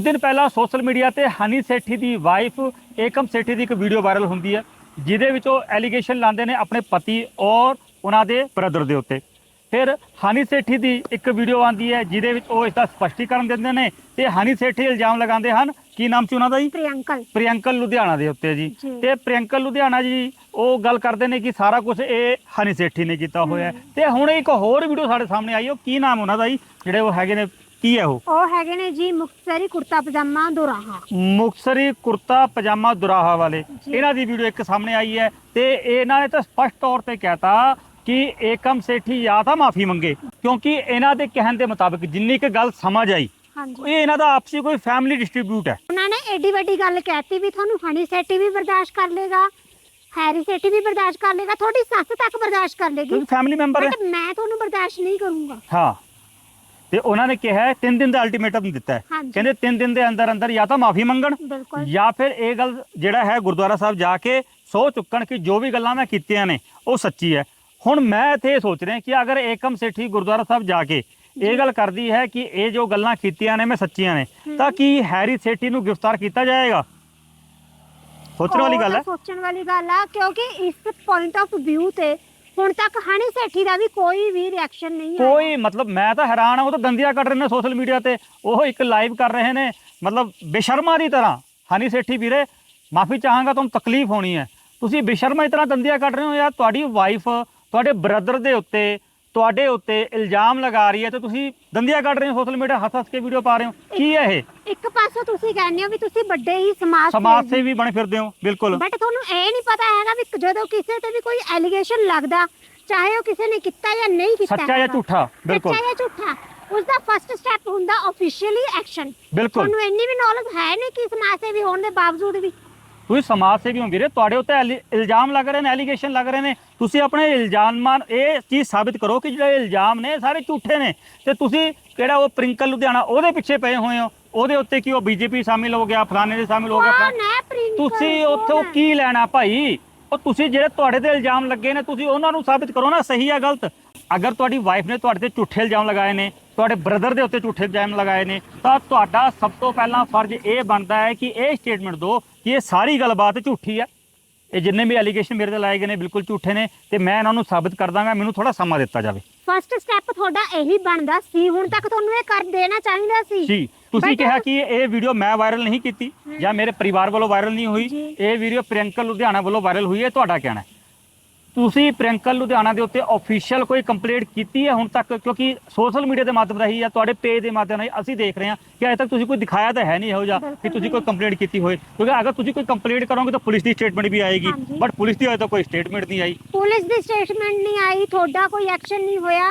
ਕੁਝ ਦਿਨ ਪਹਿਲਾਂ ਸੋਸ਼ਲ ਮੀਡੀਆ ਤੇ ਹਨੀ ਸੇਠੀ ਦੀ ਵਾਈਫ ਏਕਮ ਸੇਠੀ ਦੀ ਇੱਕ ਵੀਡੀਓ ਵਾਇਰਲ ਹੁੰਦੀ ਹੈ ਜਿਹਦੇ ਵਿੱਚ ਉਹ ਐਲੀਗੇਸ਼ਨ ਲਾਉਂਦੇ ਨੇ ਆਪਣੇ ਪਤੀ ਔਰ ਉਹਨਾਂ ਦੇ ਬ੍ਰਦਰ ਦੇ ਉੱਤੇ। ਫਿਰ ਹਨੀ ਸੇਠੀ ਦੀ ਇੱਕ ਵੀਡੀਓ ਆਉਂਦੀ ਹੈ ਜਿਹਦੇ ਵਿੱਚ ਉਹ ਇਸ ਦਾ ਸਪਸ਼ਟੀਕਰਨ ਦਿੰਦੇ ਨੇ ਤੇ ਹਨੀ ਸੇਠੀ ਇਲਜ਼ਾਮ ਲਗਾਉਂਦੇ ਹਨ ਕੀ ਨਾਮ ਸੀ ਉਹਨਾਂ ਦਾ ਜੀ? ਪ੍ਰਿਯੰਕਲ। ਪ੍ਰਿਯੰਕਲ ਲੁਧਿਆਣਾ ਦੇ ਉੱਤੇ ਜੀ। ਤੇ ਪ੍ਰਿਯੰਕਲ ਲੁਧਿਆਣਾ ਜੀ ਉਹ ਗੱਲ ਕਰਦੇ ਨੇ ਕਿ ਸਾਰਾ ਕੁਝ ਇਹ ਹਨੀ ਸੇਠੀ ਨੇ ਕੀਤਾ ਹੋਇਆ। ਤੇ ਹੁਣ ਇੱਕ ਹੋਰ ਵੀਡੀਓ ਸਾਡੇ ਸਾਹਮਣੇ ਆਈ ਉਹ ਕੀ ਨਾਮ ਉਹਨਾਂ ਦਾ ਜੀ ਜਿਹੜੇ ਉਹ ਹੈਗੇ ਨੇ ਕੀ ਹੈ ਉਹ? ਉਹ ਹੈਗੇ ਨੇ ਜੀ ਮੁਕਤਸਰੀ ਕੁੜਤਾ ਪਜਾਮਾ ਦੁਰਾਹਾ। ਮੁਕਸਰੀ ਕੁਰਤਾ ਪਜਾਮਾ ਦੁਰਾਹਾ ਵਾਲੇ। ਜੀ। ਇਹਨਾਂ ਦੀ ਵੀਡੀਓ ਇੱਕ ਸਾਹਮਣੇ ਆਈ ਹੈ ਤੇ ਇਹਨਾਂ ਨੇ ਤਾਂ ਸਪਸ਼ਟ ਤੌਰ ਤੇ ਕਹਿਤਾ ਕਿ ਏਕਮ ਸੇਠੀ ਜਾਂ ਤਾਂ ਮਾਫੀ ਮੰਗੇ। ਕਿਉਂਕਿ ਇਹਨਾਂ ਦੇ ਕਹਿਣ ਦੇ ਮੁਤਾਬਕ ਜਿੰਨੀ ਕੁ ਗੱਲ ਸਮਝ ਆਈ ਹਾਂਜੀ। ਇਹ ਇਹਨਾਂ ਦਾ ਆਪਸੀ ਕੋਈ ਫੈਮਿਲੀ ਡਿਸਟ੍ਰੀਬਿਊਟ ਹੈ। ਉਹਨਾਂ ਨੇ ਏਡੀ ਵੱਡੀ ਗੱਲ ਕਹਿਤੀ ਵੀ ਤੁਹਾਨੂੰ ਹਣੀ ਸੇਠੀ ਵੀ ਬਰਦਾਸ਼ਤ ਕਰ ਲੇਗਾ ਹੈਰੀ ਸੇਠੀ ਵੀ ਬਰਦਾਸ਼ਤ ਕਰ ਲੇਗਾ ਤੁਹਾਡੀ ਸੱਸ ਤੱਕ ਬਰਦਾਸ਼ਤ ਕਰ ਲੇਗੀ। ਕਿਉਂਕਿ ਫੈਮਿਲੀ ਮੈਂਬਰ ਹੈ। ਬਟ ਮੈਂ ਤੁਹਾਨੂੰ ਬਰਦਾਸ਼ਤ ਨਹੀਂ ਕਰੂੰਗਾ। ਹਾਂ। ਤੇ ਉਹਨਾਂ ਨੇ ਕਿਹਾ ਹੈ 3 ਦਿਨ ਦਾ ਅਲਟੀਮੇਟਮ ਦਿੱਤਾ ਹੈ। ਹਾਂਜੀ। ਕਹਿੰਦੇ 3 ਦਿਨ ਦੇ ਅੰਦਰ ਅੰਦਰ ਜਾਂ ਤਾਂ ਮਾਫੀ ਮੰਗਣ ਬਿਲਕੁਲ। ਜਾਂ ਫਿਰ ਇਹ ਗੱਲ ਜਿਹੜਾ ਹੈ ਗੁਰਦੁਆਰਾ ਸਾਹਿਬ ਜਾ ਕੇ ਸੋ ਚੁੱਕਣ ਕਿ ਜੋ ਵੀ ਗੱਲਾਂ ਮੈਂ ਕੀਤੀਆਂ ਨੇ ਉਹ ਸੱਚੀ ਹੈ। ਹੁਣ ਮੈਂ ਇੱਥੇ ਇਹ ਸੋਚ ਰਿਹਾ ਕਿ ਅਗਰ ਏਕਮ ਸੇਠੀ ਗੁਰਦੁਆਰਾ ਸਾਹਿਬ ਜਾ ਕੇ ਇਹ ਗੱਲ ਕਰਦੀ ਹੈ ਕਿ ਇਹ ਜੋ ਗੱਲਾਂ ਕੀਤੀਆਂ ਨੇ ਮੈਂ ਸੱਚੀਆਂ ਨੇ ਤਾਂ ਕੀ ਹੈਰੀ ਸੇਠੀ ਨੂੰ ਗ੍ਰਿਫਤਾਰ ਕੀਤਾ ਜਾਏਗਾ? ਸੋਚਣ ਵਾਲੀ ਉਹ ਗੱਲ ਤਾਂ ਹੈ। ਸੋਚਣ ਵਾਲੀ ਗੱਲ ਆ ਕਿਉਂਕਿ ਇਸ ਪੁਆਇੰਟ ਆਫ View ਤੇ ਹੁਣ ਤੱਕ ਹਣੀ ਸੇਠੀ ਦਾ ਵੀ ਕੋਈ ਵੀ ਰਿਐਕਸ਼ਨ ਨਹੀਂ ਆਇਆ। ਕੋਈ, ਮਤਲਬ ਮੈਂ ਤਾਂ ਹੈਰਾਨ ਹਾਂ, ਉਹ ਤਾਂ ਦੰਦੀਆਂ ਕੱਢ ਰਹੇ ਨੇ ਸੋਸ਼ਲ ਮੀਡੀਆ ਤੇ। ਉਹ ਇੱਕ ਲਾਈਵ ਕਰ ਰਹੇ ਨੇ, ਮਤਲਬ ਬੇਸ਼ਰਮਾ ਦੀ ਤਰ੍ਹਾਂ। ਹਨੀ ਸੇਠੀ ਵੀਰੇ, ਮਾਫੀ ਚਾਹਾਂਗਾ, ਤੁਹਾਨੂੰ ਤਕਲੀਫ ਹੋਣੀ ਹੈ। ਤੁਸੀਂ ਬੇਸ਼ਰਮਾ ਦੀ ਤਰ੍ਹਾਂ ਦੰਦੀਆਂ ਕੱਢ ਰਹੇ ਹੋ ਯਾਰ, ਤੁਹਾਡੀ ਵਾਈਫ ਤੁਹਾਡੇ ਬ੍ਰਦਰ ਦੇ ਉੱਤੇ ਤੁਹਾਡੇ ਉੱਤੇ ਇਲਜ਼ਾਮ ਲਗਾ ਰਹੀ ਹੈ ਤੇ ਤੁਸੀਂ ਦੰਦੀਆਂ ਕੱਢ ਰਹੇ ਹੋ ਸੋਸ਼ਲ ਮੀਡੀਆ ਹੱਸ ਹੱਸ ਕੇ ਵੀਡੀਓ ਪਾ ਰਹੇ ਹੋ। ਕੀ ਹੈ ਇਹ? ਇੱਕ ਪਾਸੋਂ ਤੁਸੀਂ ਕਹਿੰਦੇ ਹੋ ਵੀ ਤੁਸੀਂ ਵੱਡੇ ਹੀ ਸਮਾਜ ਸਮਾਜ ਸੇਵੀ ਬਣੇ ਫਿਰਦੇ ਹੋ ਬਿਲਕੁਲ। ਬਟ ਤੁਹਾਨੂੰ ਇਹ ਨਹੀਂ ਪਤਾ ਹੈਗਾ ਵੀ ਜਦੋਂ ਕਿਸੇ ਤੇ ਵੀ ਕੋਈ ਐਲੀਗੇਸ਼ਨ ਲੱਗਦਾ ਚਾਹੇ ਉਹ ਕਿਸੇ ਨੇ ਕੀਤਾ ਜਾਂ ਨਹੀਂ ਕੀਤਾ ਸੱਚਾ ਜਾਂ। ਝੂਠਾ ਬਿਲਕੁਲ। ਸੱਚਾ ਜਾਂ ਝੂਠਾ ਉਸ ਦਾ ਫਰਸਟ ਸਟੈਪ ਹੁੰਦਾ ਆਫੀਸ਼ੀਅਲੀ ਐਕਸ਼ਨ ਬਿਲਕੁਲ। ਤੁਹਾਨੂੰ ਇੰਨੀ ਵੀ ਨੌਲੇਜ ਹੈ ਨਹੀਂ ਕਿ ਸਮਾਜ ਸੇਵੀ ਹੋਣ ਦੇ ਬਾਵਜੂਦ ਵੀ। ਤੁਸੀਂ ਸਮਾਜ ਸੇਵੀ ਹੋ ਵੀਰੇ ਤੁਹਾਡੇ ਉੱਤੇ ਇਲਜ਼ਾਮ ਲੱਗ ਰਹੇ ਨੇ ਐਲੀਗੇਸ਼ਨ ਲੱਗ ਰਹੇ ਨੇ। ਤੁਸੀਂ ਆਪਣੇ ਇਲਜ਼ਾਮਾਂ ਇਹ ਚੀਜ਼ ਸਾਬਿਤ ਕਰੋ ਕਿ ਜਿਹੜੇ ਇਲਜ਼ਾਮ ਨੇ ਸਾਰੇ ਝੂਠੇ ਨੇ। ਤੇ ਤੁਸੀਂ ਕਿਹੜਾ ਉਹ ਪ੍ਰਿੰਕਲ ਲੁਧਿਆਣਾ ਉਹਦੇ ਪਿੱਛੇ ਪਏ ਹੋਏ ਹੋ। ਉਹਦੇ ਉੱਤੇ ਕੀ ਉਹ ਬੀਜੇਪੀ ਸ਼ਾਮਿਲ ਹੋ ਗਿਆ ਫਲਾਣੇ ਦੇ ਸ਼ਾਮਿਲ ਹੋ ਗਿਆ ਤੁਸੀਂ ਉੱਥੋਂ ਕੀ ਲੈਣਾ ਭਾਈ? ਉਹ ਤੁਸੀਂ ਜਿਹੜੇ ਤੁਹਾਡੇ ਤੇ ਇਲਜ਼ਾਮ ਲੱਗੇ ਨੇ ਤੁਸੀਂ ਉਹਨਾਂ ਨੂੰ ਸਾਬਿਤ ਕਰੋ ਨਾ ਸਹੀ ਆ ਗਲਤ। ਅਗਰ ਤੁਹਾਡੀ ਵਾਈਫ ਨੇ ਤੁਹਾਡੇ ਤੇ ਝੂਠੇ ਇਲਜ਼ਾਮ ਲਗਾਏ ਨੇ ਤੁਹਾਡੇ ਬ੍ਰਦਰ ਦੇ ਉੱਤੇ ਝੂਠੇ ਇਲਜ਼ਾਮ ਲਗਾਏ ਨੇ। ਤਾਂ ਤੁਹਾਡਾ ਸਭ ਤੋਂ ਪਹਿਲਾਂ ਫਰਜ਼ ਇਹ ਬਣਦਾ ਹੈ ਕਿ ਇਹ ਸਟੇਟਮੈਂਟ ਦਿਓ ਕਿ ਇਹ ਸਾਰੀ ਗੱਲਬਾਤ ਝੂਠੀ ਹੈ। ਇਹ ਜਿੰਨੇ ਵੀ ਐਲੀਗੇਸ਼ਨ ਮੇਰੇ ਤੇ ਲਾਏ ਗਏ ਨੇ ਬਿਲਕੁਲ ਝੂਠੇ ਨੇ ਤੇ ਮੈਂ ਇਹਨਾਂ ਨੂੰ ਸਾਬਿਤ ਕਰ ਦਾਂਗਾ ਮੈਨੂੰ ਥੋੜਾ ਸਮਾਂ ਦਿੱਤਾ ਜਾਵੇ। ਫਰਸਟ ਸਟੈਪ ਤੁਹਾਡਾ ਇਹੀ ਬਣਦਾ ਸੀ ਹੁਣ ਤੱਕ ਤੁਹਾਨੂੰ ਇਹ ਕਰ ਦੇਣਾ ਚਾਹੀਦਾ ਸੀ। ਜੀ ਤੁਸੀਂ ਕਿਹਾ ਕਿ ਇਹ ਵੀਡੀਓ ਮੈਂ ਵਾਇਰਲ ਨਹੀਂ ਕੀਤੀ ਜਾਂ ਮੇਰੇ ਪਰਿਵਾਰ ਵੱਲੋਂ ਵਾਇਰਲ ਨਹੀਂ ਹੋਈ। ਇਹ ਵੀਡੀਓ ਪ੍ਰਿਯੰਕਲ ਲੁਧਿਆਣਾ ਵੱਲੋਂ ਵਾਇਰਲ ਹੋਈ ਹੈ ਤੁਹਾਡਾ ਕਹਿਣਾ ਹੈ। ਤੁਸੀਂ ਪ੍ਰਿਯੰਕਲ ਲੁਧਿਆਣਾ ਦੇ ਉੱਤੇ ਅਫੀਸ਼ੀਅਲ ਕੋਈ ਕੰਪਲੇਂਟ ਕੀਤੀ ਹੈ ਹੁਣ ਤੱਕ? ਕਿਉਂਕਿ ਸੋਸ਼ਲ ਮੀਡੀਆ ਦੇ ਮਾਧਿਅਮ ਰਾਹੀਂ ਜਾਂ ਤੁਹਾਡੇ ਪੇਜ ਦੇ ਮਾਧਿਅਮ ਰਾਹੀਂ ਅਸੀਂ ਦੇਖ ਰਹੇ ਹਾਂ ਕਿ ਅਜੇ ਤੱਕ ਤੁਸੀਂ ਕੋਈ ਦਿਖਾਇਆ ਤਾਂ ਹੈ ਨਹੀਂ ਇਹੋ ਜਿਹਾ ਕਿ ਤੁਸੀਂ ਕੋਈ ਕੰਪਲੇਂਟ ਕੀਤੀ ਹੋਏ ਕਿਉਂਕਿ ਅਗਰ ਤੁਸੀਂ ਕੋਈ ਕੰਪਲੇਂਟ ਕਰੋਗੇ ਤਾਂ ਪੁਲਿਸ ਦੀ ਸਟੇਟਮੈਂਟ ਵੀ ਆਏਗੀ। ਹਾਂਜੀ। ਬਟ ਪੁਲਿਸ ਦੀ ਅਜੇ ਤੱਕ ਕੋਈ ਸਟੇਟਮੈਂਟ ਨਹੀਂ ਆਈ। ਪੁਲਿਸ ਦੀ ਸਟੇਟਮੈਂਟ ਨਹੀਂ ਆਈ ਤੁਹਾਡਾ ਕੋਈ ਐਕਸ਼ਨ ਨਹੀਂ ਹੋਇਆ।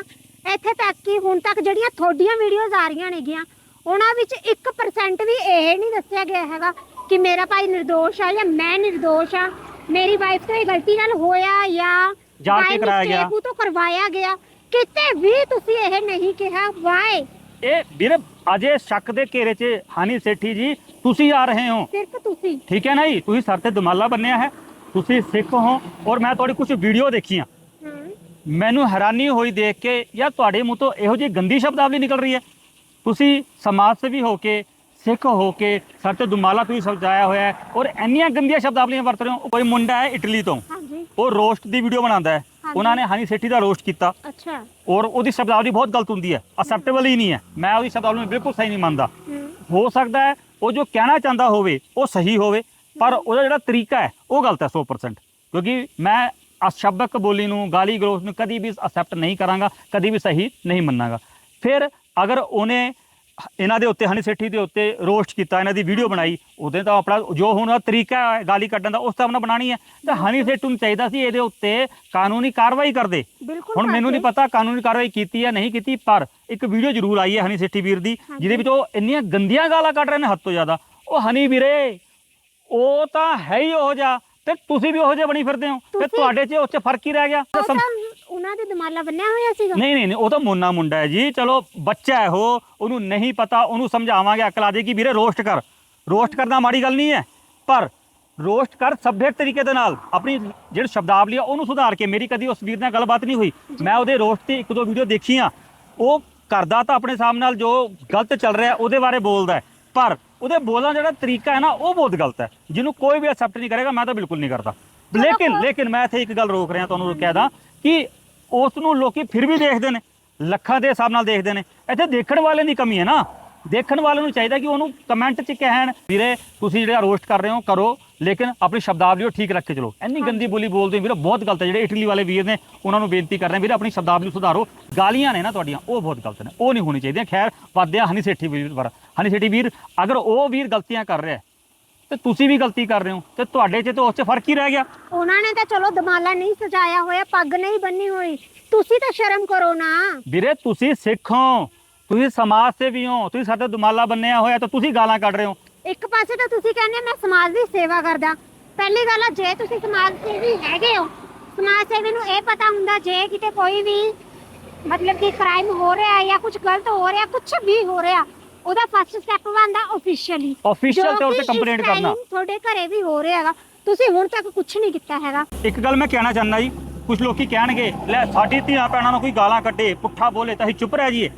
ਇੱਥੇ ਤੱਕ ਕਿ ਹੁਣ ਤੱਕ ਜਿਹੜੀਆਂ ਤੁਹਾਡੀਆਂ ਵੀਡੀਓਜ਼ ਆ ਰਹੀਆਂ ਨੇਗੀਆਂ ਉਹਨਾਂ ਵਿੱਚ 1% ਵੀ ਇਹ ਨਹੀਂ ਦੱਸਿਆ ਗਿਆ ਹੈਗਾ ਕਿ ਮੇਰਾ ਭਾਈ ਨਿਰਦੋਸ਼ ਆ ਜਾਂ ਮੈਂ ਨਿਰਦੋਸ਼ ਆ। ਮੇਰੀ ਵਾਈਫ ਤੋਂ ਇਹ ਗਲਤੀ ਨਾਲ ਹੋਇਆ ਜਾਂ ਜਾ ਕੇ by ਕਰਾਇਆ mistake ਗਿਆ। ਉਹ ਤੋਂ ਕਰਵਾਇਆ ਗਿਆ। ਕਿਤੇ ਵੀ ਤੁਸੀਂ ਇਹ ਨਹੀਂ ਕਿਹਾ ਵਾਈ ਇਹ ਵੀਰੇ ਅਜੇ ਸ਼ੱਕ ਦੇ ਘੇਰੇ 'ਚ ਹਾਨੀ ਸੇਠੀ ਜੀ ਤੁਸੀਂ ਆ ਰਹੇ ਹੋ। ਸਿਰਫ ਤੁਸੀਂ। ਠੀਕ ਹੈ ਨਾ ਜੀ? ਤੁਸੀਂ ਸਰ ਤੇ ਦਮਾਲਾ ਬੰਨਿਆ ਹੈ। ਤੁਸੀਂ ਸਿੱਖ ਹੋ ਔਰ ਮੈਂ ਤੁਹਾਡੀ ਕੁਝ ਵੀਡੀਓ ਦੇਖੀਆਂ। ਹਮ, ਮੈਨੂੰ ਹੈਰਾਨੀ ਹੋਈ ਦੇਖ ਕੇ ਯਾਰ ਤੁਹਾਡੇ ਮੂੰਹ ਤੋਂ ਇਹੋ ਜਿਹੀ ਗੰਦੀ ਸ਼ਬਦਾਵਲੀ ਨਿਕਲ ਰਹੀ ਹੈ। ਤੁਸੀਂ ਸਮਾਜ ਸੇਵੀ ਹੋ ਕੇ ਸਿੱਖ ਹੋ ਕੇ ਸਰ ਤੇ ਦੁਮਾਲਾ ਤੁਸੀਂ ਸਜਾਇਆ ਹੋਇਆ ਹੈ ਔਰ ਇੰਨੀਆਂ ਗੰਦੀਆਂ ਸ਼ਬਦਾਵਲੀਆਂ ਵਰਤ ਰਹੇ ਹੋ। ਕੋਈ ਮੁੰਡਾ ਹੈ ਇਟਲੀ ਤੋਂ। ਹਾਂਜੀ। ਉਹ ਰੋਸਟ ਦੀ ਵੀਡੀਓ ਬਣਾਉਂਦਾ ਹੈ। ਉਹਨਾਂ ਨੇ ਹਨੀ ਸੇਠੀ ਦਾ ਰੋਸਟ ਕੀਤਾ। ਅੱਛਾ। ਔਰ ਉਹਦੀ ਸ਼ਬਦਾਵਲੀ ਬਹੁਤ ਗਲਤ ਹੁੰਦੀ ਹੈ। ਅਸੈਪਟੇਬਲ ਹੀ ਨਹੀਂ ਹੈ। ਮੈਂ ਉਹਦੀ ਸ਼ਬਦਾਵਲੀ ਨੂੰ ਬਿਲਕੁਲ ਸਹੀ ਨਹੀਂ ਮੰਨਦਾ। ਹੋ। ਸਕਦਾ ਹੈ ਉਹ ਜੋ ਕਹਿਣਾ ਚਾਹੁੰਦਾ ਹੋਵੇ ਉਹ ਸਹੀ ਹੋਵੇ ਪਰ ਉਹਦਾ ਜਿਹੜਾ ਤਰੀਕਾ ਹੈ ਉਹ ਗਲਤ ਹੈ 100% ਕਿਉਂਕਿ ਮੈਂ ਅਸ਼ਬਕ ਬੋਲੀ ਨੂੰ ਗਾਲੀ ਗਲੋਚ ਨੂੰ ਕਦੀ ਵੀ ਅਸੈਪਟ ਨਹੀਂ ਕਰਾਂਗਾ ਕਦੀ ਵੀ ਸਹੀ ਨਹੀਂ ਮੰਨਾਂਗਾ। ਫਿਰ ਅਗਰ ਉਹਨੇ ਇਹਨਾਂ ਦੇ ਉੱਤੇ ਹਨੀ ਸੇਠੀ ਦੇ ਉੱਤੇ ਰੋਸਟ ਕੀਤਾ ਇਹਨਾਂ ਦੀ ਵੀਡੀਓ ਬਣਾਈ। ਉਹਦੇ ਤਾਂ ਆਪਣਾ ਜੋ ਹੁਣ ਉਹਦਾ ਤਰੀਕਾ ਹੈ ਗਾਲੀ ਕੱਢਣ ਦਾ ਉਸ ਹਿਸਾਬ ਨਾਲ ਬਣਾਣੀ ਹੈ। ਤਾਂ ਹਨੀ ਸੇਠੂ ਨੂੰ ਚਾਹੀਦਾ ਸੀ ਇਹਦੇ ਉੱਤੇ ਕਾਨੂੰਨੀ ਕਾਰਵਾਈ ਕਰਦੇ। ਹੁਣ ਮੈਨੂੰ ਨਹੀਂ। ਪਤਾ ਕਾਨੂੰਨੀ ਕਾਰਵਾਈ ਕੀਤੀ ਹੈ ਨਹੀਂ ਕੀਤੀ ਪਰ ਇੱਕ ਵੀਡੀਓ ਜ਼ਰੂਰ ਆਈ ਹੈ ਹਨੀ ਸੇਠੀ ਵੀਰ ਦੀ। ਜਿਹਦੇ ਵਿੱਚ ਉਹ ਇੰਨੀਆਂ ਗੰਦੀਆਂ ਗਾਲਾਂ ਕੱਢ ਰਹੇ ਨੇ ਹੱਦ ਤੋਂ ਜ਼ਿਆਦਾ। ਉਹ ਹਨੀ ਵੀਰੇ ਉਹ ਤਾਂ ਹੈ ਹੀ ਉਹ ਜਿਹਾ ਤੇ ਤੁਸੀਂ ਵੀ ਉਹ ਜਿਹੇ ਬਣੀ ਫਿਰਦੇ ਹੋ। ਤੇ ਤੁਹਾਡੇ 'ਚ ਉਸ 'ਚ ਫ਼ਰਕ ਹੀ ਰਹਿ ਗਿਆ। ਉਹ ਉਹਨਾਂ ਦੇ ਦਿਮਾਲਾ ਬੰਨਿਆ ਹੋਇਆ ਸੀਗਾ? ਨਹੀਂ ਨਹੀਂ ਨਹੀਂ ਉਹ ਤਾਂ ਮੋਨਾ ਮੁੰਡਾ ਹੈ ਜੀ। ਚਲੋ ਬੱਚਾ ਹੈ ਉਹ ਉਹਨੂੰ ਨਹੀਂ ਪਤਾ ਉਹਨੂੰ ਸਮਝਾਵਾਂਗੇ ਅਕਲ ਆ ਜਾਏਗੀ। ਵੀਰੇ ਰੋਸਟ ਕਰ। ਰੋਸਟ ਕਰਨਾ ਮਾੜੀ ਗੱਲ ਨਹੀਂ ਹੈ। ਪਰ ਰੋਸਟ ਕਰ ਸਭਿਅਕ ਤਰੀਕੇ ਦੇ ਨਾਲ। ਆਪਣੀ ਜਿਹੜੀ ਸ਼ਬਦਾਵਲੀ ਆ ਉਹਨੂੰ ਸੁਧਾਰ ਕੇ। ਮੇਰੀ ਕਦੀ ਉਸ ਵੀਰ ਨਾਲ ਗੱਲਬਾਤ ਨਹੀਂ ਹੋਈ। ਮੈਂ ਉਹਦੇ ਰੋਸਟ ਤੇ ਇੱਕ ਦੋ ਵੀਡੀਓ ਦੇਖੀਆਂ ਉਹ ਕਰਦਾ ਤਾਂ ਆਪਣੇ ਸਾਹਮਣੇ ਨਾਲ ਜੋ ਗਲਤ ਚੱਲ ਰਿਹਾ ਉਹਦੇ ਬਾਰੇ ਬੋਲਦਾ ਹੈ। ਪਰ ਉਹਦੇ ਬੋਲਣ ਜਿਹੜਾ ਤਰੀਕਾ ਹੈ ਨਾ ਉਹ ਬਹੁਤ ਗਲਤ ਹੈ। ਜਿਹਨੂੰ ਕੋਈ ਵੀ ਐਕਸੈਪਟ ਨਹੀਂ ਕਰੇਗਾ ਮੈਂ ਤਾਂ ਬਿਲਕੁਲ ਨਹੀਂ ਕਰਦਾ। ਲੇਕਿਨ ਲੇਕਿਨ ਮੈਂ ਇੱਥੇ ਇੱਕ ਗੱਲ ਰੋਕ ਰਿਹਾ ਤੁਹਾਨੂੰ ਕਹਿ ਦਾਂ ਕਿ ਉਸ ਨੂੰ ਲੋਕੀ ਫਿਰ ਵੀ ਦੇਖਦੇ ਨੇ, ਲੱਖਾਂ ਦੇ ਹਿਸਾਬ ਨਾਲ ਦੇਖਦੇ ਨੇ। ਇੱਥੇ ਦੇਖਣ ਵਾਲਿਆਂ ਦੀ ਕਮੀ ਹੈ ਨਾ। ਦੇਖਣ ਵਾਲਿਆਂ ਨੂੰ ਚਾਹੀਦਾ ਕਿ ਉਹਨੂੰ ਕਮੈਂਟ 'ਚ ਕਹਿਣ, ਵੀਰੇ, ਤੁਸੀਂ ਜਿਹੜਾ ਰੋਸਟ ਕਰ ਰਹੇ ਹੋ, ਕਰੋ, ਲੇਕਿਨ ਆਪਣੀ ਸ਼ਬਦਾਵਲੀ ਉਹ ਠੀਕ ਰੱਖ ਕੇ ਚਲੋ। ਇੰਨੀ ਗੰਦੀ ਬੋਲੀ ਬੋਲਦੇ ਹੋ, ਵੀਰੇ, ਬਹੁਤ ਗਲਤ ਹੈ। ਜਿਹੜੇ ਇਟਲੀ ਵਾਲੇ ਵੀਰ ਨੇ, ਉਹਨਾਂ ਨੂੰ ਬੇਨਤੀ ਕਰ ਰਹੇ ਵੀਰੇ, ਆਪਣੀ ਸ਼ਬਦਾਵਲੀ ਸੁਧਾਰੋ। ਗਾਲੀਆਂ ਨੇ ਨਾ ਤੁਹਾਡੀਆਂ, ਉਹ ਬਹੁਤ ਗਲਤ ਨੇ। ਉਹ ਨਹੀਂ ਹੋਣੀ ਚਾਹੀਦੀਆਂ। ਖੈਰ ਵਾਦਿਆ ਹਨੀ ਸੇਠੀ ਵੀਰ ਪਰ ਹਨੀ ਸੇਠੀ ਵੀਰ, ਅਗਰ ਉਹ ਵੀਰ ਗਲਤੀਆਂ ਕਰ ਰਿਹਾ ਤੇ ਤੁਸੀਂ ਵੀ ਗਲਤੀ ਕਰ ਰਹੇ ਹੋ ਤੇ ਤੁਹਾਡੇ 'ਚ ਤੇ ਉਸ 'ਚ ਫ਼ਰਕ ਹੀ ਰਹਿ ਗਿਆ। ਉਹਨਾਂ ਨੇ ਤਾਂ ਚਲੋ ਦਮਾਲਾ ਨਹੀਂ ਸਜਾਇਆ ਹੋਇਆ ਪੱਗ ਨਹੀਂ ਬੰਨੀ ਹੋਈ। ਤੁਸੀਂ ਤਾਂ ਸ਼ਰਮ ਕਰੋ ਨਾ। ਵੀਰੇ ਤੁਸੀਂ ਸਿੱਖ ਹੋ ਤੁਸੀਂ ਸਮਾਜ ਸੇਵੀ ਹੋ ਤੁਸੀਂ ਸਾਡੇ ਦੁਮਾਲਾ ਬੰਨਿਆ ਹੋਇਆ ਤਾਂ ਤੁਸੀਂ ਗਾਲਾਂ ਕੱਢ ਰਹੇ ਹੋ। ਇੱਕ ਪਾਸੇ ਤਾਂ ਤੁਸੀਂ ਕਹਿੰਦੇ ਮੈਂ ਸਮਾਜ ਦੀ ਸੇਵਾ ਕਰਦਾ। ਪਹਿਲੀ ਗੱਲ ਆ ਜੇ ਤੁਸੀਂ ਸਮਾਜ ਸੇਵੀ ਹੈਗੇ ਹੋ ਸਮਾਜ ਸੇਵੀ ਨੂੰ ਇਹ ਪਤਾ ਹੁੰਦਾ ਜੇ ਕਿਤੇ ਕੋਈ ਵੀ ਮਤਲਬ ਕਿ ਕ੍ਰਾਈਮ ਹੋ ਰਿਹਾ ਜਾਂ ਕੁਝ ਗਲਤ ਹੋ ਰਿਹਾ ਕੁਝ ਵੀ ਹੋ ਰਿਹਾ ਉਹਦਾ ਫਸਟ ਸਟੈਪ ਬਣਦਾ ਆਫੀਸ਼ੀਅਲੀ Official ਤੌਰ ਤੇ complaint ਕਰਨਾ। ਤੁਹਾਡੇ ਘਰੇ ਵੀ ਹੋ ਰਿਹਾ ਹੈਗਾ ਤੁਸੀਂ ਹੁਣ ਤੱਕ ਕੁਝ ਨਹੀਂ ਕੀਤਾ ਹੈਗਾ। ਇੱਕ ਗੱਲ ਮੈਂ ਕਹਿਣਾ ਚਾਹੁੰਦਾ ਜੀ ਕੁਝ ਲੋਕੀ ਕਹਿਣਗੇ ਲੈ ਸਾਡੀ ਧੀਆਂ ਭੈਣਾਂ ਨੂੰ ਕੋਈ ਗਾਲਾਂ ਕੱਢੇ ਪੁੱਠਾ ਬੋਲੇ ਤਾਂ ਅਸੀਂ ਚੁੱਪ ਰਹਿ ਜਾਈਏ।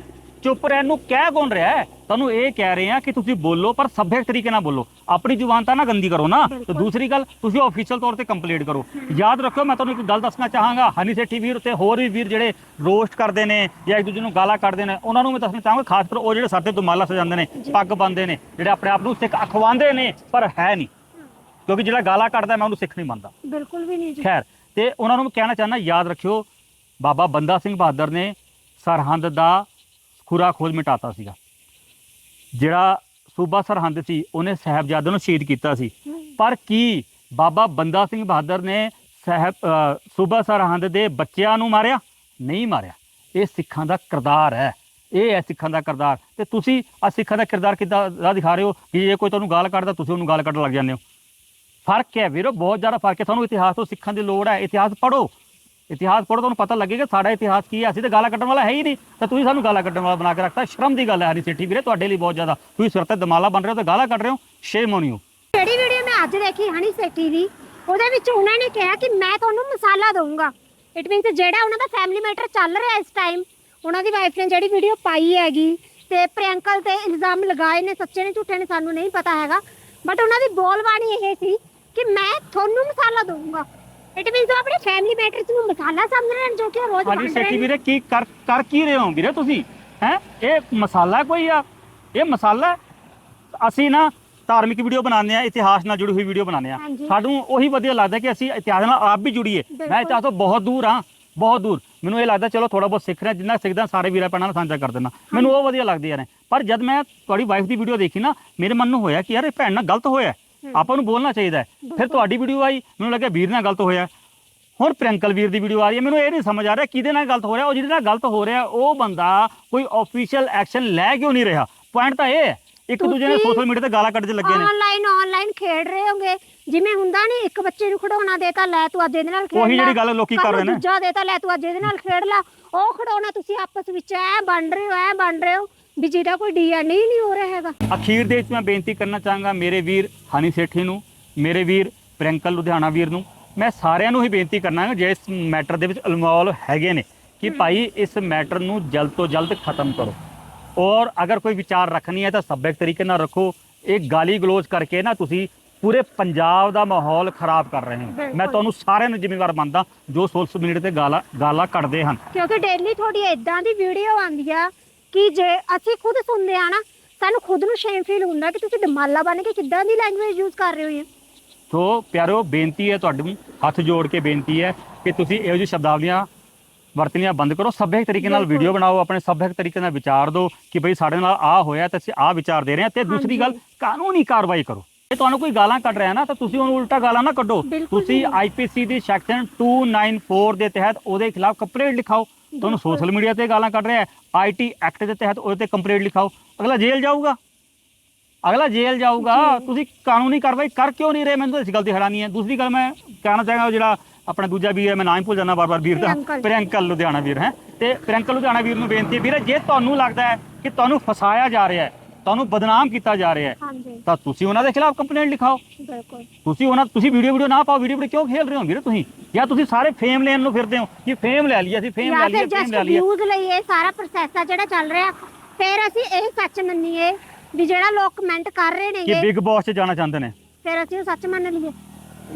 ਚੁੱਪ ਰਹਿਣ ਨੂੰ ਕਹਿ ਕੌਣ ਰਿਹਾ ਹੈ? ਤੁਹਾਨੂੰ ਇਹ ਕਹਿ ਰਹੇ ਆ ਕਿ ਤੁਸੀਂ ਬੋਲੋ ਪਰ ਸਭਿਅਕ ਤਰੀਕੇ ਨਾਲ ਬੋਲੋ। ਆਪਣੀ ਜ਼ੁਬਾਨ ਤਾਂ ਨਾ ਗੰਦੀ ਕਰੋ ਨਾ। ਤੇ। ਦੂਸਰੀ ਗੱਲ ਤੁਸੀਂ ਆਫੀਸ਼ੀਅਲ ਤੌਰ ਤੇ ਕੰਪਲੀਟ ਕਰੋ। ਯਾਦ ਰੱਖੋ ਮੈਂ ਤੁਹਾਨੂੰ ਇੱਕ ਗੱਲ ਦੱਸਣਾ ਚਾਹਾਂਗਾ। ਹਨੀ ਸੇਠੀ ਵੀਰ ਤੇ ਹੋਰ ਵੀ ਵੀਰ ਜਿਹੜੇ ਰੋਸਟ ਕਰਦੇ ਨੇ ਜਾਂ ਇੱਕ ਦੂਜੇ ਨੂੰ ਗਾਲਾਂ ਕੱਢਦੇ ਨੇ ਉਹਨਾਂ ਨੂੰ ਮੈਂ ਦੱਸਣਾ ਚਾਹਾਂਗਾ ਖਾਸ ਕਰ ਉਹ ਜਿਹੜੇ ਸਾਡੇ ਤੋਂ ਮਾਲਾ ਸਜਾਉਂਦੇ ਨੇ ਪੱਗ ਬੰਨਦੇ ਨੇ ਜਿਹੜੇ ਆਪਣੇ ਆਪ ਨੂੰ ਸਿੱਖ ਅਖਵਾਉਂਦੇ ਨੇ ਪਰ ਹੈ ਨਹੀਂ। ਕਿਉਂਕਿ ਜਿਹੜਾ ਗਾਲਾਂ ਕੱਢਦਾ ਮੈਂ ਉਹਨੂੰ ਸਿੱਖ ਨਹੀਂ ਮੰਨਦਾ। ਬਿਲਕੁਲ ਵੀ ਨਹੀਂ ਜੀ। ਖੈਰ ਤੇ ਉਹਨਾਂ ਨੂੰ ਮੈਂ ਕਹਿਣਾ ਚਾਹੁੰਦਾ ਯਾਦ ਰੱਖਿਓ ਬਾਬਾ ਬੰਦਾ ਸਿੰਘ ਬਹਾਦਰ ਨੇ ਸਰਹੰਦ ਦਾ ਖੁਰਾ ਖੋਜ ਮਿਟਾਤਾ ਸੀਗਾ। ਜਿਹੜਾ ਸੂਬਾ ਸਰਹੰਦ ਸੀ, ਉਹਨੇ ਸਾਹਿਬਜ਼ਾਦੇ ਨੂੰ ਸ਼ਹੀਦ ਕੀਤਾ ਸੀ। ਪਰ ਕੀ ਬਾਬਾ ਬੰਦਾ ਸਿੰਘ ਬਹਾਦਰ ਨੇ ਸਾਹਿਬ ਸੂਬਾ ਸਰਹੰਦ ਦੇ ਬੱਚਿਆਂ ਨੂੰ ਮਾਰਿਆ? ਨਹੀਂ ਮਾਰਿਆ। ਇਹ ਸਿੱਖਾਂ ਦਾ ਕਿਰਦਾਰ ਹੈ। ਇਹ ਹੈ ਸਿੱਖਾਂ ਦਾ ਕਿਰਦਾਰ। ਤੇ ਤੁਸੀਂ ਆ ਸਿੱਖਾਂ ਦਾ ਕਿਰਦਾਰ ਕਿੱਦਾਂ ਦਾ ਦਿਖਾ ਰਹੇ ਹੋ? ਕਿ ਜੇ ਕੋਈ ਤੁਹਾਨੂੰ ਗਾਲ ਕੱਢਦਾ, ਤੁਸੀਂ ਉਹਨੂੰ ਗਾਲ ਕੱਢਣ ਲੱਗ ਜਾਂਦੇ ਹੋ। ਫ਼ਰਕ ਹੈ ਵੀਰੋ, ਬਹੁਤ ਜ਼ਿਆਦਾ ਫ਼ਰਕ ਹੈ। ਤੁਹਾਨੂੰ ਇਤਿਹਾਸ ਤੋਂ ਸਿੱਖਣ ਦੀ ਲੋੜ ਹੈ। ਇਤਿਹਾਸ ਪੜ੍ਹੋ। ਇਤਿਹਾਸ ਪੜ੍ਹੋ, ਤੁਹਾਨੂੰ ਪਤਾ ਲੱਗੇਗਾ ਸਾਡਾ ਇਤਿਹਾਸ ਕੀ ਹੈ। ਅਸੀਂ ਤਾਂ ਗਾਲਾਂ ਕੱਢਣ ਵਾਲਾ ਹੈ ਹੀ ਨਹੀਂ। ਤਾਂ ਤੁਸੀਂ ਸਾਨੂੰ ਗਾਲਾਂ ਕੱਢਣ ਵਾਲਾ ਬਣਾ ਕੇ ਰੱਖਤਾ। ਸ਼ਰਮ ਦੀ ਗੱਲ ਹੈ ਹਰੀ ਸਿੱਠੀ ਵੀਰੇ, ਤੁਹਾਡੇ ਲਈ ਬਹੁਤ ਜ਼ਿਆਦਾ। ਤੁਸੀਂ ਸਿਰ ਤੇ ਦਮਾਲਾ ਬਣ ਰਹੇ ਹੋ ਤੇ ਗਾਲਾਂ ਕੱਢ ਰਹੇ ਹੋ। ਸ਼ੇਮ ਔਨ ਯੂ ਜਿਹੜੀ ਵੀਡੀਓ ਮੈਂ ਅੱਜ ਦੇਖੀ ਹਨੀ ਸੇਠੀ ਦੀ? ਉਹਦੇ ਵਿੱਚ ਉਹਨਾਂ ਨੇ ਕਿਹਾ ਕਿ ਮੈਂ ਤੁਹਾਨੂੰ ਮਸਾਲਾ ਦਊਂਗਾ। ਇਟ ਮੀਨਸ ਜਿਹੜਾ ਉਹਨਾਂ ਦਾ ਫੈਮਿਲੀ ਮੈਟਰ ਚੱਲ ਰਿਹਾ ਇਸ ਟਾਈਮ ਉਹਨਾਂ ਦੀ ਵਾਈਫ ਨੇ ਜਿਹੜੀ ਵੀਡੀਓ ਪਾਈ ਹੈਗੀ ਤੇ ਪ੍ਰਿਯੰਕਲ ਤੇ ਇਲਜ਼ਾਮ ਲਗਾਏ ਨੇ, ਸੱਚੇ ਨੇ, ਝੂਠੇ ਨੇ, ਸਾਨੂੰ ਨਹੀਂ ਪਤਾ ਹੈਗਾ। ਬਟ ਉਹਨਾਂ ਦੀ ਬੋਲਬਾਣੀ ਇਹ ਸੀ ਕਿ ਮੈਂ ਤੁਹਾਨੂੰ ਮਸਾਲਾ ਦਊਂਗਾ। ਇਟ ਮੀਨਸ ਆਪਣੇ ਫੈਮਿਲੀ ਮੈਟਰਸ ਨੂੰ ਮਸਾਲਾ ਸਮਝ ਰਹੇ ਨੇ ਜੋ ਕਿ ਰੋਜ਼ ਹਰੀ ਵੰਡ ਰਹੇ ਨੇ। ਵੀਰੇ ਕੀ ਕਰ ਕਰ ਕੀ ਰਹੇ ਹੋ ਵੀਰੇ ਤੁਸੀਂ? ਹੈ? ਇਹ ਮਸਾਲਾ ਕੋਈ ਆ? ਇਹ ਮਸਾਲਾ? ਹੈ? ਅਸੀਂ ਨਾ ਧਾਰਮਿਕ ਵੀਡੀਓ ਬਣਾਉਂਦੇ ਆ ਇਤਿਹਾਸ ਨਾਲ ਜੁੜੀ ਹੋਈ ਵੀਡੀਓ ਬਣਾਉਂਦੇ ਆ ਹਾਂਜੀ। ਸਾਨੂੰ ਉਹੀ ਵਧੀਆ ਲੱਗਦਾ ਕਿ ਅਸੀਂ ਇਤਿਹਾਸ ਨਾਲ ਆਪ ਵੀ ਜੁੜੀਏ। ਮੈਂ। ਇਤਿਹਾਸ ਤੋਂ ਬਹੁਤ ਦੂਰ ਹਾਂ ਬਹੁਤ ਦੂਰ। ਮੈਨੂੰ ਇਹ ਲੱਗਦਾ ਚਲੋ ਥੋੜਾ ਬਹੁਤ ਸਿੱਖ ਰਿਹਾ ਜਿੰਨਾ ਸਿੱਖਦਾ ਸਾਰੇ ਵੀਰਾਂ ਭੈਣਾਂ ਨਾਲ ਸਾਂਝਾ ਕਰ ਦਿੰਦਾ। ਮੈਨੂੰ ਉਹ ਵਧੀਆ ਲੱਗਦੀ ਯਾਰ ਪਰ ਜਦ ਮੈਂ ਤੁਹਾਡੀ ਵਾਈਫ ਦੀ ਵੀਡੀਓ ਦੇਖੀ ਨਾ ਮੇਰੇ ਮਨ ਨੂੰ ਹੋਇਆ ਕਿ ਯਾਰ ਇਹ ਭੈਣ ਨਾਲ ਗਲਤ ਹੋਇਆ। ਆਪਾਂ ਨੂੰ ਬੋਲਣਾ ਚਾਹੀਦਾ ਹੈ। ਫਿਰ। ਤੁਹਾਡੀ ਵੀਡੀਓ ਆਈ ਮੈਨੂੰ ਲੱਗਿਆ ਵੀਰ ਨਾਲ ਗਲਤ ਹੋਇਆ। ਹੁਣ ਪ੍ਰਿੰਕਲ ਵੀਰ ਦੀ ਵੀਡੀਓ ਆ ਰਹੀ ਹੈ। ਮੈਨੂੰ ਇਹ ਨਹੀਂ ਸਮਝ ਆ ਰਿਹਾ ਕਿਹਦੇ ਨਾਲ ਗਲਤ ਹੋ ਰਿਹਾ। ਉਹ ਜਿਹਦੇ ਨਾਲ ਗਲਤ ਹੋ ਰਿਹਾ ਉਹ ਬੰਦਾ ਕੋਈ ਆਫੀਸ਼ੀਅਲ ਐਕਸ਼ਨ ਲੈ ਕਿਉਂ ਨਹੀਂ ਰਿਹਾ? ਪੁਆਇੰਟ ਤਾਂ ਇਹ ਹੈ। ਇੱਕ ਦੂਜੇ ਨੇ ਤੁਸੀਂ ਸੋਸ਼ਲ ਮੀਡੀਆ ਤੇ ਗਾਲਾਂ ਕੱਢਦੇ ਲੱਗੇ ਨੇ। ਆਨਲਾਈਨ ਆਨਲਾਈਨ ਖੇਡ ਰਹੇ ਹੋਗੇ। ਜਿਵੇਂ ਹੁੰਦਾ ਨਹੀਂ ਇੱਕ ਬੱਚੇ ਨੂੰ ਖਿਡੌਣਾ ਦੇਤਾ ਲੈ ਤੂੰ ਅੱਜ ਇਹਦੇ ਨਾਲ ਖੇਡ ਉਹੀ ਜਿਹੜੀ ਗੱਲ ਲੋਕੀ ਕਰ ਕੱਲ੍ਹ ਰਹੇ ਨੇ। ਦੂਜਾ ਦੇਤਾ ਲੈ ਤੂੰ ਅੱਜ ਇਹਦੇ ਨਾਲ ਖੇਡ ਲੈ ਉਹ ਖਿਡੌਣਾ ਤੁਸੀਂ ਆਪਸ ਵਿੱਚ ਐ ਬਣ ਰਹੇ ਹੋ ਐ ਬਣ ਰਹੇ ਹੋ। ਵੀ ਜਿਹਦਾ ਕੋਈ ਡੀਐਨਏ ਨਹੀਂ ਹੋ ਰਿਹਾ ਹੈਗਾ। ਅਖੀਰ ਦੇ ਵਿੱਚ ਮੈਂ ਬੇਨਤੀ ਕਰਨਾ ਚਾਹਾਂਗਾ ਮੇਰੇ ਵੀਰ ਹਨੀ ਸੇਠੀ ਨੂੰ ਮੇਰੇ ਵੀਰ ਪ੍ਰਿੰਕਲ ਲੁਧਿਆਣਾ ਵੀਰ ਨੂੰ ਮੈਂ ਸਾਰਿਆਂ ਨੂੰ ਹੀ ਬੇਨਤੀ ਕਰਨਾ ਜੇ ਇਸ ਮੈਟਰ ਦੇ ਵਿੱਚ ਇਨਵੋਲਵ ਹੈਗੇ ਨੇ ਕਿ ਭਾਈ ਇਸ ਮੈਟਰ ਨੂੰ ਜਲਦ ਤੋਂ ਜਲਦ ਖਤਮ ਕਰੋ। ਔਰ ਅਗਰ ਕੋਈ ਵਿਚਾਰ ਰੱਖਣੀ ਹੈ ਤਾਂ ਸੱਭਿਅਕ ਤਰੀਕੇ ਨਾਲ ਰੱਖੋ। ਇਹ ਗਾਲੀ ਗਲੋਚ ਕਰਕੇ ਨਾ ਤੁਸੀਂ ਪੂਰੇ ਪੰਜਾਬ ਦਾ ਮਾਹੌਲ ਖਰਾਬ ਕਰ ਰਹੇ ਹੋ। ਮੈਂ। ਤੁਹਾਨੂੰ ਸਾਰਿਆਂ ਨੂੰ ਜ਼ਿੰਮੇਵਾਰ ਮੰਨਦਾ ਜੋ ਸੋਸ਼ਲ ਮੀਡੀਆ ਤੇ ਗਾਲਾਂ ਗਾਲਾਂ ਕੱਢਦੇ ਹਨ। ਕਿਉਂਕਿ ਡੇਲੀ ਤੁਹਾਡੀ ਇਦਾਂ ਦੀ ਵੀਡੀਓ ਆਉਂਦੀ ਆ ਕਿ ਜੇ ਅਸੀਂ ਖੁਦ ਸੁਣਦੇ ਆ ਨਾ ਸਾਨੂੰ ਖੁਦ ਨੂੰ ਸ਼ੇਮ ਫੀਲ ਹੁੰਦਾ ਕਿ ਤੁਸੀਂ ਦਮਾਲਾ ਬਣ ਕੇ ਕਿੱਦਾਂ ਦੀ ਲੈਂਗੁਏਜ ਯੂਜ਼ ਕਰ ਰਹੇ ਹੋ ਸੋ ਪਿਆਰਿਓ ਬੇਨਤੀ ਹੈ ਤੁਹਾਨੂੰ ਹੱਥ ਜੋੜ ਕੇ ਬੇਨਤੀ ਹੈ ਕਿ ਤੁਸੀਂ ਇਹੋ ਜਿਹੀ ਸ਼ਬਦਾਵਲੀਆਂ ਵਰਤਣੀਆਂ ਬੰਦ ਕਰੋ ਸੱਭਿਅਕ ਤਰੀਕੇ ਨਾਲ। ਵੀਡੀਓ ਬਣਾਓ ਆਪਣੇ ਸੱਭਿਅਕ ਤਰੀਕੇ ਨਾਲ ਵਿਚਾਰ ਦਿਓ ਕਿ ਭਈ ਸਾਡੇ ਨਾਲ ਆ ਹੋਇਆ ਤੇ ਅਸੀਂ ਆ ਵਿਚਾਰ ਦੇ ਰਹੇ ਹਾਂ ਤੇ ਦੂਸਰੀ ਗੱਲ। ਕਾਨੂੰਨੀ ਕਾਰਵਾਈ ਕਰੋ ਜੇ ਤੁਹਾਨੂੰ ਕੋਈ ਗਾਲਾਂ ਕੱਢ ਰਿਹਾ ਨਾ ਤਾਂ ਤੁਸੀਂ ਉਹਨੂੰ ਉਲਟਾ ਗਾਲਾਂ ਨਾ ਕੱਢੋ। ਤੁਸੀਂ। ਆਈਪੀਸੀ ਦੀ ਸੈਕਸ਼ਨ 294 ਦੇ ਤਹਿਤ ਉਹਦੇ ਖਿਲਾਫ ਕੰਪਲੇਂਟ ਲਿਖਾਓ। ਤੁਹਾਨੂੰ। ਸੋਸ਼ਲ ਮੀਡੀਆ ਤੇ ਗਾਲਾਂ ਕੱਢ ਰਿਹਾ ਹੈ। ਆਈਟੀ ਐਕਟ ਦੇ ਤਹਿਤ ਉਹਦੇ ਤੇ ਕੰਪਲੇਂਟ ਲਿਖਾਓ। ਅਗਲਾ ਜੇਲ੍ਹ ਜਾਊਗਾ। ਅਗਲਾ ਜੇਲ੍ਹ ਜਾਊਗਾ। ਤੁਸੀਂ ਕਾਨੂੰਨੀ ਕਾਰਵਾਈ ਕਰ ਕਿਉਂ ਨਹੀਂ ਰਹੇ? ਮੈਨੂੰ ਤਾਂ ਇਸ ਗੱਲ ਦੀ ਹੈਰਾਨੀ ਹੈ। ਦੂਸਰੀ ਗੱਲ ਮੈਂ ਕਹਿਣਾ ਚਾਹਾਂਗਾ ਉਹ ਜਿਹੜਾ ਆਪਣਾ ਦੂਜਾ ਵੀਰ ਹੈ ਮੈਂ ਨਾਮ ਹੀ ਭੁੱਲ ਜਾਂਦਾ ਬਾਰ-ਬਾਰ ਵੀਰ ਦਾ। ਪ੍ਰਿਅੰਕਲ ਲੁਧਿਆਣਾ ਵੀਰ ਹੈ। ਤੇ ਪ੍ਰਿਅੰਕਲ ਲੁਧਿਆਣਾ ਵੀਰ ਨੂੰ ਬੇਨਤੀ ਹੈ ਵੀਰੇ ਜੇ ਤੁਹਾਨੂੰ ਲੱਗਦਾ ਹੈ ਕਿ ਤੁਹਾਨੂੰ ਫਸਾਇਆ ਜਾ ਰਿਹਾ ਹੈ ਤੁਹਾਨੂੰ ਬਦਨਾਮ ਕੀਤਾ ਜਾ ਰਿਹਾ ਹੈ। ਹਾਂਜੀ। ਤਾਂ ਤੁਸੀਂ ਉਹਨਾਂ ਦੇ ਖਿਲਾਫ ਕੰਪਲੇਂਟ ਲਿਖਾਓ। ਬਿਲਕੁਲ। ਤੁਸੀਂ ਉਹਨਾਂ ਤੁਸੀਂ ਵੀਡੀਓ ਵੀਡੀਓ ਨਾ ਪਾਓ ਵੀਡੀਓ ਵੀਡੀਓ ਕਿਉਂ ਖੇਲ ਰਹੇ ਹੋ ਵੀਰੇ ਤੁਸੀਂ? ਜਾਂ ਤੁਸੀਂ ਸਾਰੇ ਫੇਮ ਲੈਣ ਨੂੰ ਫਿਰਦੇ ਹੋ ਕਿ ਫੇਮ ਲੈ ਲਈ ਅਸੀਂ ਫੇਮ ਲੈ ਜਾਂ ਲਈ ਫਿਰ ਫੇਮ ਜਸਟ ਲੈ ਲਈ ਵਿਊਜ਼ ਲਈ ਇਹ ਸਾਰਾ ਪ੍ਰੋਸੈਸ ਆ ਜਿਹੜਾ ਚੱਲ ਰਿਹਾ। ਫਿਰ ਅਸੀਂ ਇਹ ਸੱਚ ਮੰਨੀਏ ਵੀ ਜਿਹੜਾ ਲੋਕ ਕਮੈਂਟ ਕਰ ਰਹੇ ਕਿ ਨੇਗੇ ਬਿਗ ਬੌਸ 'ਚ ਜਾਣਾ ਚਾਹੁੰਦੇ ਨੇ। ਫਿਰ ਅਸੀਂ ਉਹ ਸੱਚ ਮੰਨ ਲਈਏ।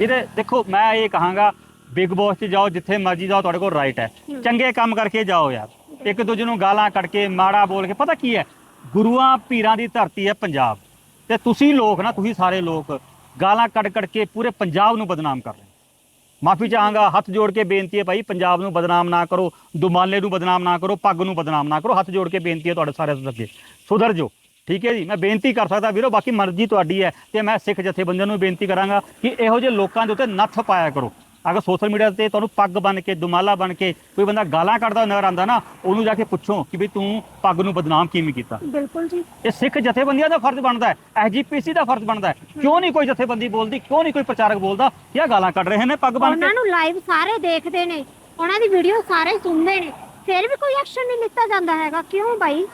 ਇਹਦੇ ਦੇਖੋ ਮੈਂ ਇਹ ਕਹਾਂਗਾ ਬਿਗ ਬੌਸ 'ਚ ਜਾਓ ਜਿੱਥੇ ਮਰਜ਼ੀ ਜਾਓ ਤੁਹਾਡੇ ਕੋਲ ਰਾਈਟ ਹੈ। ਹੂੰ। ਚੰਗੇ ਕੰਮ ਕਰਕੇ ਜਾਓ ਯਾਰ। ਇੱਕ ਦੂਜੇ ਨੂੰ ਗਾਲਾਂ ਕੱਢ ਕੇ ਮਾੜਾ ਬੋਲ ਕੇ ਪਤਾ ਕੀ ਹੈ? ਗੁਰੂਆਂ ਪੀਰਾਂ ਦੀ ਧਰਤੀ ਹੈ ਪੰਜਾਬ। ਤੇ ਤੁਸੀਂ ਲੋਕ ਨਾ, ਤੁਸੀਂ ਸਾਰੇ ਲੋਕ ਗਾਲਾਂ ਕੱਢ ਕੱਢ ਕੇ ਪੂਰੇ ਪੰਜਾਬ ਨੂੰ ਬਦਨਾਮ ਕਰ ਰਹੇ ਮਾਫੀ ਚਾਹਾਂਗਾ, ਹੱਥ ਜੋੜ ਕੇ ਬੇਨਤੀ ਹੈ ਭਾਈ, ਪੰਜਾਬ ਨੂੰ ਬਦਨਾਮ ਨਾ ਕਰੋ, ਦੁਮਾਲੇ ਨੂੰ ਬਦਨਾਮ ਨਾ ਕਰੋ, ਪੱਗ ਨੂੰ ਬਦਨਾਮ ਨਾ ਕਰੋ, ਹੱਥ ਜੋੜ ਕੇ ਬੇਨਤੀ ਹੈ ਤੁਹਾਡੇ ਸਾਰਿਆਂ ਤੋਂ ਅੱਗੇ। ਸੁਧਰ ਜੋ ਠੀਕ ਹੈ ਜੀ? ਮੈਂ ਬੇਨਤੀ ਕਰ ਸਕਦਾ ਵੀਰੋ, ਬਾਕੀ ਮਰਜ਼ੀ ਤੁਹਾਡੀ ਹੈ ਤੇ ਮੈਂ ਸਿੱਖ ਜਥੇਬੰਦੀਆਂ ਨੂੰ ਬੇਨਤੀ ਕਰਾਂਗਾ ਕਿ ਇਹੋ ਜਿਹੇ ਲੋਕਾਂ ਦੇ ਉੱਤੇ ਨੱਥ ਪਾਇਆ ਕਰੋ। ਅਗਰ ਸੋਸ਼ਲ ਮੀਡੀਆ ਤੇ ਤੁਹਾਨੂੰ ਪੱਗ ਬਨ ਕੇ ਦੁਮਾਲਾ ਬਨ ਕੇ ਕੋਈ ਬੰਦਾ ਗਾਲਾਂ ਕੱਢਦਾ ਨਜ਼ਰ ਆਉਂਦਾ ਨਾ ਉਹਨੂੰ ਜਾ ਕੇ ਪੁੱਛੋ ਕਿ ਵੀ ਤੂੰ ਪੱਗ ਨੂੰ ਬਦਨਾਮ ਕਿਵੇਂ ਕੀਤਾ। ਬਿਲਕੁਲ ਜੀ। ਇਹ ਸਿੱਖ ਜਥੇਬੰਦੀਆਂ ਦਾ ਫਰਜ਼ ਬਣਦਾ ਹੈ ਐਸਜੀਪੀਸੀ ਦਾ ਫਰਜ਼ ਬਣਦਾ ਹੈ। ਕਿਉਂ ਨਹੀਂ ਕੋਈ ਜਥੇਬੰਦੀ ਬੋਲਦੀ ਕਿਉਂ ਨਹੀਂ ਕੋਈ ਪ੍ਰਚਾਰਕ ਬੋਲਦਾ ਕਿ ਇਹ ਗਾਲਾਂ ਕੱਢ ਰਹੇ ਨੇ ਪੱਗ ਬਨ ਕੇ? ਉਹਨਾਂ ਨੂੰ ਲਾਈਵ ਸਾਰੇ ਦੇਖਦੇ ਨੇ ਉਹਨਾਂ ਦੀ ਵੀਡੀਓ ਸਾਰੇ ਸੁਣਦੇ ਨੇ ਫਿਰ ਵੀ ਕੋਈ ਐਕਸ਼ਨ ਨਹੀਂ ਲਿੱਤਾ ਜਾਂਦਾ ਹੈਗਾ। ਕਿਉਂ ਬਾਈ?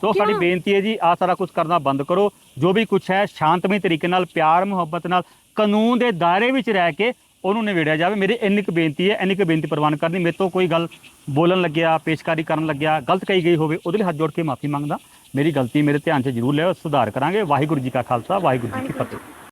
ਸੋ ਸਾਡੀ? ਬੇਨਤੀ ਹੈ ਜੀ ਆ ਸਾਰਾ ਕੁਝ ਕਰਨਾ ਬੰਦ ਕਰੋ। ਜੋ ਵੀ ਕੁਝ ਹੈ ਸ਼ਾਂਤਮਈ ਤਰੀਕੇ ਨਾਲ ਪਿਆਰ ਮੁਹੱਬਤ ਨਾਲ ਕਾਨੂੰਨ ਦੇ ਦਾਇਰੇ ਵਿੱਚ ਰਹਿ ਕੇ ਉਹਨੂੰ ਨਿਬੇੜਿਆ ਜਾਵੇ। ਮੇਰੀ ਇੰਨੀ ਕੁ ਬੇਨਤੀ ਹੈ, ਇੰਨੀ ਕੁ ਬੇਨਤੀ ਪ੍ਰਵਾਨ ਕਰਨੀ। ਮੇਰੇ ਤੋਂ ਕੋਈ ਗੱਲ ਬੋਲਣ ਲੱਗਿਆ, ਪੇਸ਼ਕਾਰੀ ਕਰਨ ਲੱਗਿਆ, ਗਲਤ ਕਹੀ ਗਈ ਹੋਵੇ, ਉਹਦੇ ਲਈ ਹੱਥ ਜੋੜ ਕੇ ਮਾਫੀ ਮੰਗਦਾ। ਮੇਰੀ ਗਲਤੀ ਮੇਰੇ ਧਿਆਨ 'ਚ ਜ਼ਰੂਰ ਲਿਆਓ, ਸੁਧਾਰ ਕਰਾਂਗੇ। ਵਾਹਿਗੁਰੂ ਜੀ ਕਾ ਖਾਲਸਾ, ਵਾਹਿਗੁਰੂ ਜੀ ਕੀ ਫਤਿਹ।